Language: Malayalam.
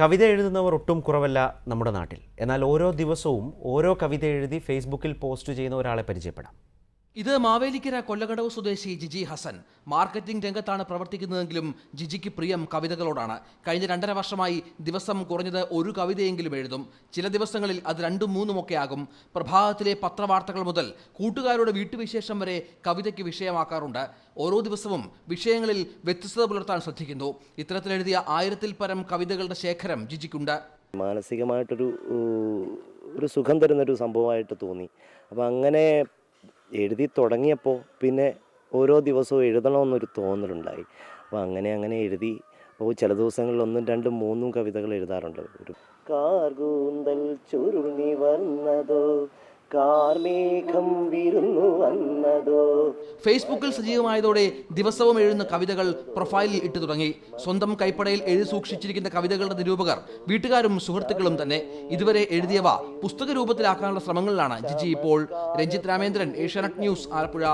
കവിത എഴുതുന്നവർ ഒട്ടും കുറവല്ല നമ്മുടെ നാട്ടിൽ. എന്നാൽ ഓരോ ദിവസവും ഓരോ കവിത എഴുതി ഫേസ്ബുക്കിൽ പോസ്റ്റ് ചെയ്യുന്ന ഒരാളെ പരിചയപ്പെടാം. ഇത് മാവേലിക്കര കൊല്ലകടവ് സ്വദേശി ജിജി ഹസൻ. മാർക്കറ്റിംഗ് രംഗത്താണ് പ്രവർത്തിക്കുന്നതെങ്കിലും ജിജിക്ക് പ്രിയം കവിതകളോടാണ്. കഴിഞ്ഞ രണ്ടര വർഷമായി ദിവസം കുറഞ്ഞത് ഒരു കവിതയെങ്കിലും എഴുതും. ചില ദിവസങ്ങളിൽ അത് രണ്ടും മൂന്നും ഒക്കെ ആകും. പ്രഭാതത്തിലെ പത്രവാർത്തകൾ മുതൽ കൂട്ടുകാരുടെ വീട്ടുവിശേഷം വരെ കവിതയ്ക്ക് വിഷയമാക്കാറുണ്ട്. ഓരോ ദിവസവും വിഷയങ്ങളിൽ വ്യത്യസ്തത പുലർത്താൻ ശ്രദ്ധിക്കുന്നു. ഇത്തരത്തിലെഴുതിയ ആയിരത്തിൽ പരം കവിതകളുടെ ശേഖരം ജിജിക്കുണ്ട്. മാനസികമായിട്ടൊരു ഒരു സുഖം തരുന്നൊരു സംഭവമായിട്ട് തോന്നി. അപ്പോൾ അങ്ങനെ എഴുതി തുടങ്ങിയപ്പോൾ പിന്നെ ഓരോ ദിവസവും എഴുതണമെന്നൊരു തോന്നലുണ്ടായി. അപ്പോൾ അങ്ങനെ അങ്ങനെ എഴുതി അപ്പോൾ ചില ദിവസങ്ങളിൽ ഒന്നും രണ്ടും മൂന്നും കവിതകൾ എഴുതാറുണ്ട്. ഒരു കാർകൂന്തൽ ചുരുണി വന്നതോ ഫേസ്ബുക്കിൽ സജീവമായതോടെ ദിവസവും എഴുതുന്ന കവിതകൾ പ്രൊഫൈലിൽ ഇട്ടു തുടങ്ങി. സ്വന്തം കൈപ്പടയിൽ എഴുതി സൂക്ഷിച്ചിരിക്കുന്ന കവിതകളുടെ നിരൂപകർ വീട്ടുകാരും സുഹൃത്തുക്കളും തന്നെ ഇതുവരെ എഴുതിയവ പുസ്തക രൂപത്തിലാക്കാനുള്ള ശ്രമങ്ങളിലാണ്. ജിജി ഇപ്പോൾ രഞ്ജിത് രാമേന്ദ്രൻ ഏഷ്യാനെറ്റ് ന്യൂസ് ആലപ്പുഴ.